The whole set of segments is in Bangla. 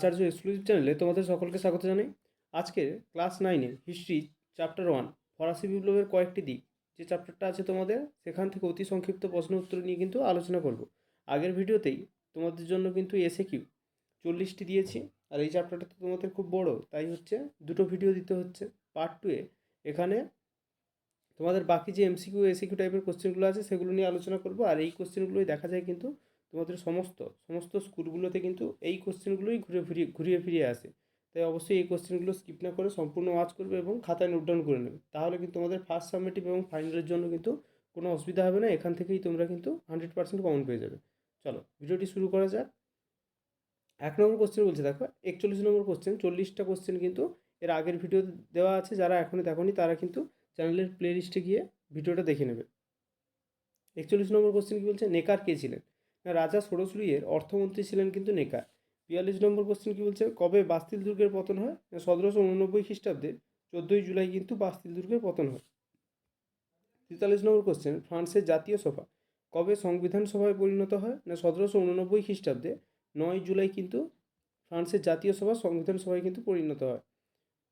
আচার্য এক্সক্লুসিভ চ্যানেলে তোমাদের সকলকে স্বাগত জানাই। আজকে ক্লাস নাইনে হিস্ট্রি চ্যাপ্টার ওয়ান ফরাসি বিপ্লবের কয়েকটি দিক। যে চ্যাপ্টারটা আছে তোমাদের, সেখান থেকে অতি সংক্ষিপ্ত প্রশ্ন উত্তর নিয়ে কিন্তু আলোচনা করব। আগের ভিডিওতেই তোমাদের জন্য কিন্তু এসে কিউ চল্লিশটি দিয়েছি, আর এই চ্যাপ্টারটা তো তোমাদের খুব বড়, তাই হচ্ছে দুটো ভিডিও দিতে হচ্ছে। পার্ট টুয়ে এখানে তোমাদের বাকি যে এমসিকিউ এসিকিউ টাইপের কোশ্চেনগুলো আছে, সেগুলো নিয়ে আলোচনা করব, আর এই কোশ্চেনগুলোই দেখা যায় কিন্তু তোমাদের সমস্ত সমস্ত স্কুলগুলোতে কিন্তু এই কোশ্চেনগুলোই ঘুরে ফিরিয়ে, ঘুরিয়ে ফিরিয়ে আসে। তাই অবশ্যই এই কোশ্চেনগুলো স্কিপ না করে সম্পূর্ণ ওয়াচ করবে এবং খাতায় নোট ডাউন করে নেবে। তাহলে কিন্তু তোমাদের ফার্স্ট সাবমিটিভ এবং ফাইনালের জন্য কিন্তু কোনো অসুবিধা হবে না, এখান থেকেই তোমরা কিন্তু হান্ড্রেড পার্সেন্ট কমন পেয়ে যাবে। চলো, ভিডিওটি শুরু করা যাক। এক নম্বর কোশ্চেন বলছে, দেখো, একচল্লিশ নম্বর কোশ্চেন চল্লিশটা কোশ্চেন কিন্তু এর আগের ভিডিও দেওয়া আছে, যারা এখনই দেখনি তারা কিন্তু চ্যানেলের প্লে লিস্টে গিয়ে ভিডিওটা দেখে নেবে। একচল্লিশ নম্বর কোশ্চেন কী বলছে নেকার কে ছিলেন? না রাজা ষোড়শলুইয়ের অর্থমন্ত্রী ছিলেন কিন্তু নেকা বিয়াল্লিশ নম্বর কোশ্চেন কী বলছে? কবে বাস্তিল দুর্গের পতন হয়? না, সতেরোশো উননব্বই খ্রিস্টাব্দে চোদ্দোই জুলাই কিন্তু বাস্তিল দুর্গের পতন হয়। তেতাল্লিশ নম্বর কোশ্চেন ফ্রান্সের জাতীয় সভা। কবে সংবিধান সভায় পরিণত হয়? না, সতেরোশো উননব্বই খ্রিস্টাব্দে নয় জুলাই কিন্তু ফ্রান্সের জাতীয় সভা, সংবিধান সভায় কিন্তু পরিণত হয়।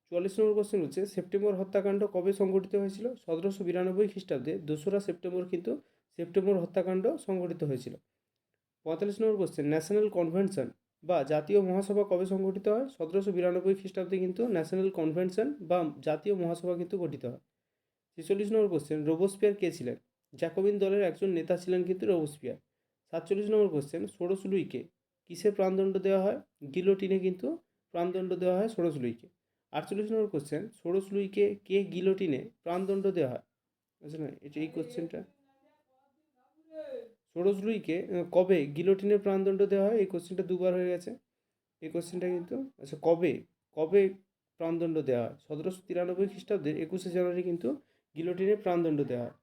চুয়াল্লিশ নম্বর কোশ্চেন হচ্ছে সেপ্টেম্বর হত্যাকাণ্ড কবে সংঘটিত হয়েছিল? সতেরোশো বিরানব্বই খ্রিস্টাব্দে দোসরা সেপ্টেম্বর কিন্তু সেপ্টেম্বর হত্যাকাণ্ড সংঘটিত হয়েছিল। পঁয়তাল্লিশ নম্বর কোশ্চেন ন্যাশনাল কনভেনশন বা জাতীয় মহাসভা কবে সংগঠিত হয়? সতেরোশো বিরানব্বই খ্রিস্টাব্দে কিন্তু ন্যাশনাল কনভেনশন বা জাতীয় মহাসভা কিন্তু গঠিত হয়। ছেচল্লিশ নম্বর কোশ্চেন রোবোস্পিয়ার কে ছিলেন? জ্যাকোবিন দলের একজন নেতা ছিলেন কিন্তু রোবোস্পিয়ার সাতচল্লিশ নম্বর কোশ্চেন ষোড়শ লুইকে কিসে প্রাণদণ্ড দেওয়া হয়? গিলোটিনে কিন্তু প্রাণদণ্ড দেওয়া হয় ষোড়শ লুইকে আটচল্লিশ নম্বর কোশ্চেন ষোড়শ লুইকে কে গিলোটিনে প্রাণদণ্ড দেওয়া হয়? আচ্ছা না এটা এই কোশ্চেনটা ষোড়শ লুইকে কবে গিলোটিনে প্রাণদণ্ড দেওয়া হয়? এই কোশ্চেনটা দুবার হয়ে গেছে। এই কোশ্চেনটা কিন্তু আচ্ছা কবে? কবে প্রাণদণ্ড দেওয়া হয়? সতেরোশো তিরানব্বই খ্রিস্টাব্দের একুশে জানুয়ারি কিন্তু গিলোটিনে প্রাণদণ্ড দেওয়া হয়।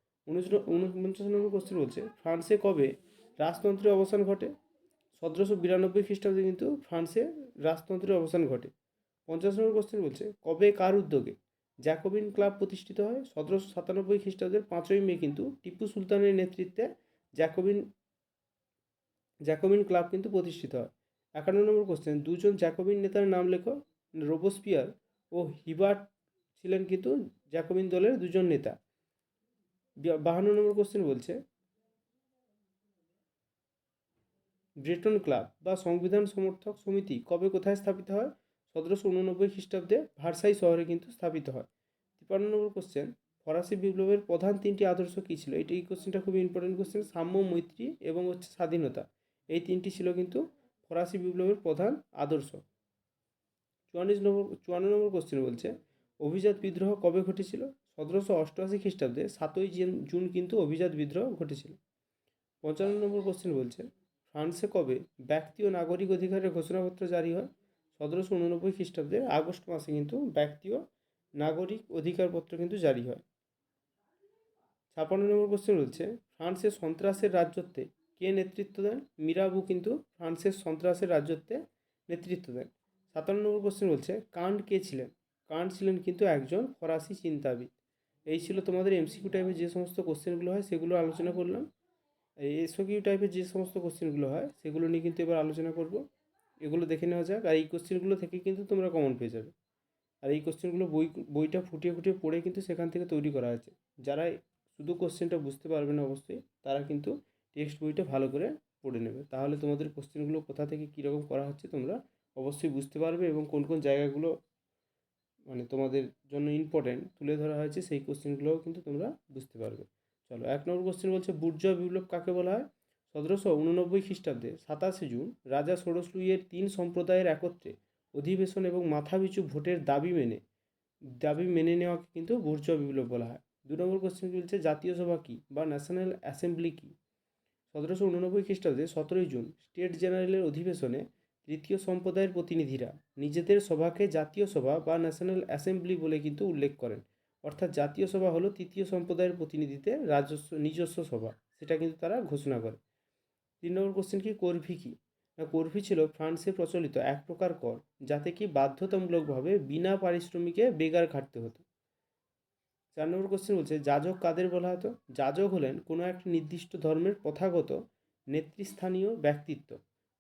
উনপঞ্চাশ নম্বর কোশ্চেন বলছে, ফ্রান্সে কবে রাজতন্ত্রের অবসান ঘটে? সতেরোশো বিরানব্বই খ্রিস্টাব্দে কিন্তু ফ্রান্সে রাজতন্ত্রের অবসান ঘটে। পঞ্চাশ নম্বর কোশ্চেন বলছে, কবে কার উদ্যোগে জ্যাকোবিন ক্লাব প্রতিষ্ঠিত হয়? সতেরোশো সাতানব্বই খ্রিস্টাব্দের পাঁচই মে কিন্তু টিপু সুলতানের নেতৃত্বে জ্যাকোবিন জ্যাকোবিন ক্লাব কিন্তু প্রতিষ্ঠিত হয়। একান্ন নম্বর কোশ্চেন দুজন জ্যাকোবিন নেতার নাম লেখো, রোবোস্পিয়ার ও হিবার্ট ছিলেন কিন্তু জ্যাকোবিন দলের দুজন নেতা। বাহান্ন নম্বর কোশ্চেন বলছে, ব্রেটন ক্লাব বা সংবিধান সমর্থক সমিতি কবে কোথায় স্থাপিত হয়? সতেরোশো উননব্বই খ্রিস্টাব্দে ভার্সাই শহরে কিন্তু স্থাপিত হয়। তিপ্পান্ন নম্বর কোশ্চেন ফরাসি বিপ্লবের প্রধান তিনটি আদর্শ কী ছিল? এটা এই কোশ্চেনটা খুবই ইম্পর্টেন্ট কোশ্চেন সাম্য, মৈত্রী এবং হচ্ছে স্বাধীনতা। এই তিনটি ছিল কিন্তু ফরাসি বিপ্লবের প্রধান আদর্শ। চুয়াল্লিশ নম্বর, চুয়ান্ন নম্বর কোশ্চেন বলছে, অভিজাত বিদ্রোহ কবে ঘটেছিল? সতেরোশো অষ্টআশি খ্রিস্টাব্দে সাতই জুন- জুন কিন্তু অভিজাত বিদ্রোহ ঘটেছিল। পঞ্চান্ন নম্বর কোশ্চেন বলছে, ফ্রান্সে কবে ব্যক্তি ও নাগরিক অধিকারের ঘোষণাপত্র জারি হয়? সতেরোশো উননব্বই খ্রিস্টাব্দে আগস্ট মাসে কিন্তু ব্যক্তি ও নাগরিক অধিকারপত্র কিন্তু জারি হয়। ছাপান্ন নম্বর কোশ্চেন বলছে, ফ্রান্সের সন্ত্রাসের রাজত্বে কে নেতৃত্ব দেন? মিরাবু কিন্তু ফ্রান্সের সন্ত্রাসের রাজত্বে নেতৃত্ব দেন। সাতান্ন নম্বর কোশ্চেন বলছে কান্ট কে ছিলেন? কান্ট ছিলেন কিন্তু একজন ফরাসি চিন্তাবিদ। এই ছিল তোমাদের এমসিকিউ টাইপের যে সমস্ত কোশ্চেনগুলো হয়, সেগুলো আলোচনা করলাম। এই এসওকিউ টাইপের যে সমস্ত কোশ্চেনগুলো হয়, সেগুলো নিয়ে কিন্তু এবার আলোচনা করব। এগুলো দেখে নেওয়া যাক, আর এই কোশ্চেনগুলো থেকে কিন্তু তোমরা কমন পেয়ে যাবে। আর এই কোশ্চেনগুলো বই, বইটা ফুটিয়ে ফুটিয়ে পড়ে কিন্তু সেখান থেকে তৈরি করা আছে যারা শুধু কোশ্চেনটা বুঝতে পারবে না অবশ্যই, তারা কিন্তু টেক্সট বইটা ভালো করে পড়ে নেবে। তাহলে তোমাদের কোশ্চেনগুলো কোথা থেকে কীরকম করা হচ্ছে তোমরা অবশ্যই বুঝতে পারবে এবং কোন কোন জায়গাগুলো মানে তোমাদের জন্য ইম্পর্টেন্ট তুলে ধরা হয়েছে সেই কোশ্চেনগুলোও কিন্তু তোমরা বুঝতে পারবে। চলো, এক নম্বর কোশ্চেন বলছে, বুর্জয় বিপ্লব কাকে বলা হয়? সতেরোশো উননব্বই খ্রিস্টাব্দে সাতাশে জুন রাজা ষোড়শ লুইয়ের তিন সম্প্রদায়ের একত্রে অধিবেশন এবং মাথাপিছু ভোটের দাবি মেনে দাবি মেনে নেওয়াকে কিন্তু বুর্জয় বিপ্লব বলা হয়। দু নম্বর কোশ্চেন চলছে, জাতীয় সভা কী বা ন্যাশনাল অ্যাসেম্বলি কী? সতেরোশো উননব্বই খ্রিস্টাব্দে সতেরোই জুন স্টেট জেনারেলের অধিবেশনে তৃতীয় সম্প্রদায়ের প্রতিনিধিরা নিজেদের সভাকে জাতীয় সভা বা ন্যাশনাল অ্যাসেম্বলি বলে কিন্তু উল্লেখ করেন। অর্থাৎ জাতীয় সভা হলো তৃতীয় সম্প্রদায়ের প্রতিনিধিদের রাজস্ব, নিজস্ব সভা, সেটা কিন্তু তারা ঘোষণা করে। তিন নম্বর কোশ্চেন কি করভি কি? না করভি ছিল ফ্রান্সে প্রচলিত এক প্রকার কর, যাতে কি বাধ্যতামূলকভাবে বিনা পারিশ্রমিকে বেগার খাটতে হতো। চার নম্বর কোশ্চেন বলছে, যাজক কাদের বলা হতো? যাজক হলেন কোনো একটি নির্দিষ্ট ধর্মের প্রথাগত নেতৃস্থানীয় ব্যক্তিত্ব।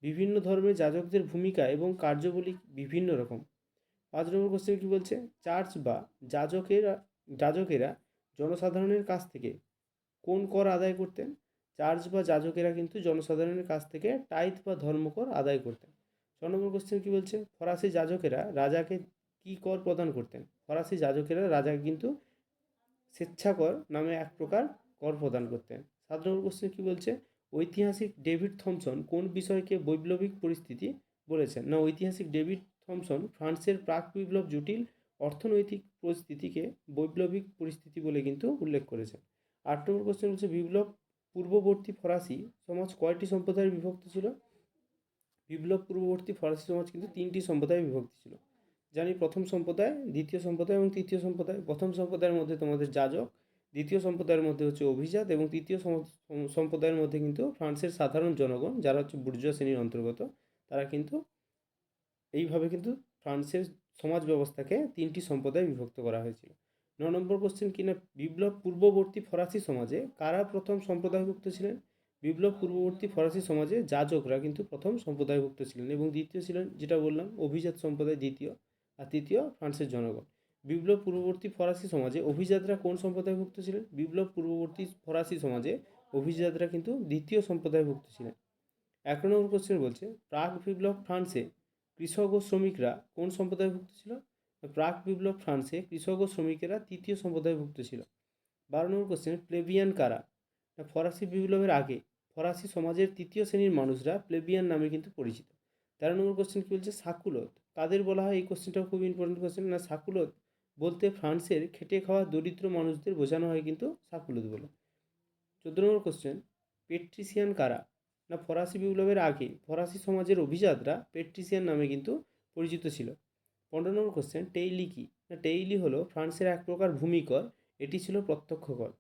বিভিন্ন ধর্মের যাজকদের ভূমিকা এবং কার্যবলী বিভিন্ন রকম। পাঁচ নম্বর কোশ্চেন কী বলছে? চার্চ বা যাজকেরা যাজকেরা জনসাধারণের কাছ থেকে কোন কর আদায় করতেন? চার্চ বা যাজকেরা কিন্তু জনসাধারণের কাছ থেকে টাইথ বা ধর্মকর আদায় করতেন। ছ নম্বর কোশ্চেন কী বলছে? ফরাসি যাজকেরা রাজাকে কী কর প্রদান করতেন? ফরাসি যাজকেরা রাজাকে কিন্তু স্বেচ্ছাকর নামে এক প্রকার কর প্রদান করতেন। সাত নম্বর কোশ্চেন কী বলছে? ঐতিহাসিক ডেভিড থমসন কোন বিষয়কে বৈপ্লবিক পরিস্থিতি বলেছেন? না, ঐতিহাসিক ডেভিড থমসন ফ্রান্সের প্রাক বিপ্লব জটিল অর্থনৈতিক পরিস্থিতিকে বৈপ্লবিক পরিস্থিতি বলে কিন্তু উল্লেখ করেছেন। আট নম্বর কোশ্চেন হচ্ছে বিপ্লব পূর্ববর্তী ফরাসি সমাজ কয়টি সম্প্রদায়ে বিভক্ত ছিল? বিপ্লব পূর্ববর্তী ফরাসি সমাজ কিন্তু তিনটি সম্প্রদায়ে বিভক্ত ছিল। জানি প্রথম সম্প্রদায়, দ্বিতীয় সম্প্রদায় এবং তৃতীয় সম্প্রদায়। প্রথম সম্প্রদায়ের মধ্যে তোমাদের যাজক, দ্বিতীয় সম্প্রদায়ের মধ্যে হচ্ছে অভিজাত এবং তৃতীয় সম- সম- সম্প্রদায়ের মধ্যে কিন্তু ফ্রান্সের সাধারণ জনগণ, যারা হচ্ছে বুর্জুয়া শ্রেণির অন্তর্গত, তারা কিন্তু এইভাবে কিন্তু ফ্রান্সের সমাজ ব্যবস্থাকে তিনটি সম্প্রদায়ে বিভক্ত করা হয়েছিল। ন নম্বর কোশ্চেন কিনা বিপ্লব পূর্ববর্তী ফরাসি সমাজে কারা প্রথম সম্প্রদায়ভুক্ত ছিলেন? বিপ্লব পূর্ববর্তী ফরাসি সমাজে যাজকরা কিন্তু প্রথম সম্প্রদায়ভুক্ত ছিলেন এবং দ্বিতীয় ছিলেন, যেটা বললাম, অভিজাত সম্প্রদায় দ্বিতীয়। আর তৃতীয়, ফ্রান্সের জনগণ। বিপ্লব পূর্ববর্তী ফরাসি সমাজে অভিজাতরা কোন সম্প্রদায়ভুক্ত ছিলেন? বিপ্লব পূর্ববর্তী ফরাসি সমাজে অভিজাতরা কিন্তু দ্বিতীয় সম্প্রদায়ভুক্ত ছিলেন। এক নম্বর কোশ্চেন বলছে, প্রাক বিপ্লব ফ্রান্সে কৃষক ও শ্রমিকরা কোন সম্প্রদায়ভুক্ত ছিল? প্রাক বিপ্লব ফ্রান্সে কৃষক ও শ্রমিকেরা তৃতীয় সম্প্রদায়ভুক্ত ছিল। বারো নম্বর কোশ্চেন প্লেবিয়ান কারা? ফরাসি বিপ্লবের আগে ফরাসি সমাজের তৃতীয় শ্রেণির মানুষরা প্লেবিয়ান নামে কিন্তু পরিচিত। তেরো নম্বর কোশ্চেন কী বলছে? সাকুলত। কাদের বলা হয়? এই কোশ্চেনটাও খুব ইম্পর্টেন্ট কোশ্চেন না, সাকুলত বলতে ফ্রান্সের খেটে খাওয়া দরিদ্র মানুষদের বোঝানো হয় কিন্তু সাকুলত বলে। চোদ্দ নম্বর কোশ্চেন পেট্রিসিয়ান কারা? না, ফরাসি বিপ্লবের আগে ফরাসি সমাজের অভিজাতরা পেট্রিসিয়ান নামে কিন্তু পরিচিত ছিল। পনেরো নম্বর কোশ্চেন টেইলি কি? না, টেইলি হলো ফ্রান্সের এক প্রকার ভূমিকর। এটি ছিল প্রত্যক্ষ কর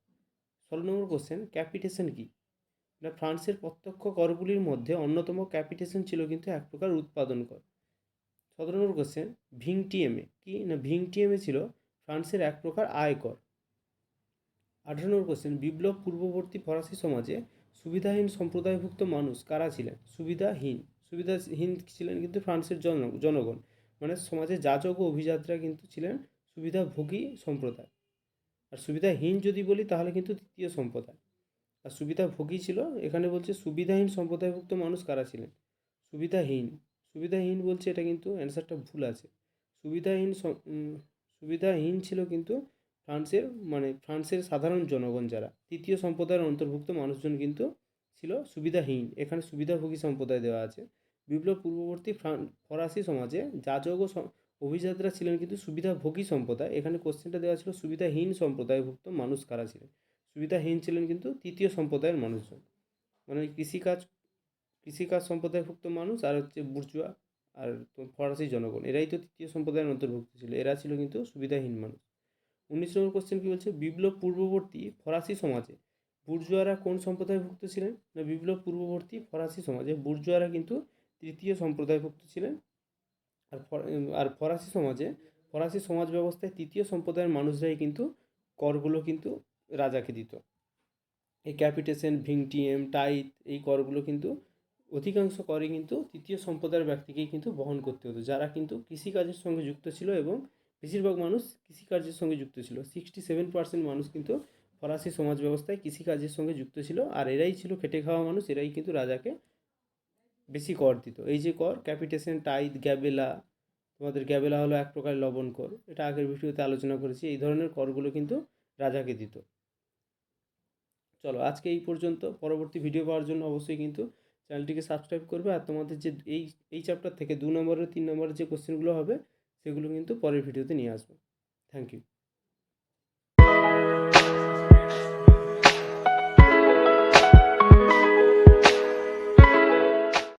ষোলো নম্বর কোশ্চেন ক্যাপিটেশন কি? না, ফ্রান্সের প্রত্যক্ষ করগুলির মধ্যে অন্যতম ক্যাপিটেশন ছিল কিন্তু এক প্রকার উৎপাদন কর। সতেরো নম্বর কোশ্চেন ভিংটিএমে কি? না ভিংটিএমে ছিল ফ্রান্সের এক প্রকার আয়কর আঠারো নম্বর কোশ্চেন বিপ্লব পূর্ববর্তী ফরাসি সমাজে সুবিধাহীন সম্প্রদায়ভুক্ত মানুষ কারা ছিলেন? সুবিধাহীন। সুবিধাহীন ছিলেন কিন্তু ফ্রান্সের জন, জনগণ। মানে সমাজে যাজক ও অভিজাতরা কিন্তু ছিলেন সুবিধাভোগী সম্প্রদায়। আর সুবিধাহীন যদি বলি তাহলে কিন্তু তৃতীয় সম্প্রদায়। আর সুবিধাভোগী ছিল। এখানে বলছে সুবিধাহীন সম্প্রদায়ভুক্ত মানুষ কারা ছিলেন? সুবিধাহীন। সুবিধাহীন বলছে এটা কিন্তু অ্যান্সারটা ভুল আছে। সুবিধাহীন সুবিধাহীন ছিল কিন্তু ফ্রান্সের মানে ফ্রান্সের সাধারণ জনগণ যারা, তৃতীয় সম্প্রদায়ের অন্তর্ভুক্ত মানুষজন কিন্তু ছিল সুবিধাহীন। এখানে সুবিধাভোগী সম্প্রদায় দেওয়া আছে। বিপ্লব পূর্ববর্তী ফরাসি সমাজে যাজক ও অভিজাতরা ছিলেন কিন্তু সুবিধাভোগী সম্প্রদায়। এখানে কোশ্চেনটা দেওয়া ছিল সুবিধাহীন সম্প্রদায়ভুক্ত মানুষ কারা ছিলেন? সুবিধাহীন ছিলেন কিন্তু তৃতীয় সম্প্রদায়ের মানুষজন। মানে কৃষিকাজ কৃষিকাজ সম্প্রদায়ভুক্ত মানুষ আর হচ্ছে বুর্জুয়া আর ফরাসি জনগণ, এরাই তো তৃতীয় সম্প্রদায়ের অন্তর্ভুক্ত ছিল। এরা ছিল কিন্তু সুবিধাহীন মানুষ। উনিশ নম্বর কোশ্চেন কী বলছে? বিপ্লব পূর্ববর্তী ফরাসি সমাজে বুর্জুয়ারা কোন সম্প্রদায়ভুক্ত ছিলেন? না, বিপ্লব পূর্ববর্তী ফরাসি সমাজে বুর্জুয়ারা কিন্তু তৃতীয় সম্প্রদায়ভুক্ত ছিলেন। আর আর ফরাসি সমাজে, ফরাসি সমাজ ব্যবস্থায় তৃতীয় সম্প্রদায়ের মানুষরাই কিন্তু করগুলো কিন্তু রাজাকে দিত। এই ক্যাপিটেশন ভিংটিএম টাইট এই করগুলো কিন্তু অধিকাংশ করে কিন্তু তৃতীয় সম্প্রদায়ের ব্যক্তিকেই কিন্তু বহন করতে হতো, যারা কিন্তু কৃষিকাজের সঙ্গে যুক্ত ছিল এবং বেশিরভাগ মানুষ কৃষিকার্যের সঙ্গে যুক্ত ছিল। সিক্সটি সেভেন পার্সেন্ট মানুষ কিন্তু ফরাসি সমাজ ব্যবস্থায় কৃষিকাজের সঙ্গে যুক্ত ছিল আর এরাই ছিল খেটে খাওয়া মানুষ, এরাই কিন্তু রাজাকে বেশি কর দিত। এই যে কর ক্যাপিটেশন টাইট গ্যাবেলা, তোমাদের গ্যাবেলা হলো এক প্রকার লবণ কর, এটা আগের ভিডিওতে আলোচনা করেছি, এই ধরনের করগুলো কিন্তু রাজাকে দিত। চলো, আজকে এই পর্যন্ত। পরবর্তী ভিডিও পাওয়ার জন্য অবশ্যই কিন্তু চ্যানেলটিকে সাবস্ক্রাইব করবে। আর তোমাদের যে এই এই চ্যাপ্টার থেকে দু নম্বরের তিন নম্বরের যে কোশ্চেনগুলো হবে, সেগুলো কিন্তু পরের ভিডিওতে নিয়ে আসব। Thank you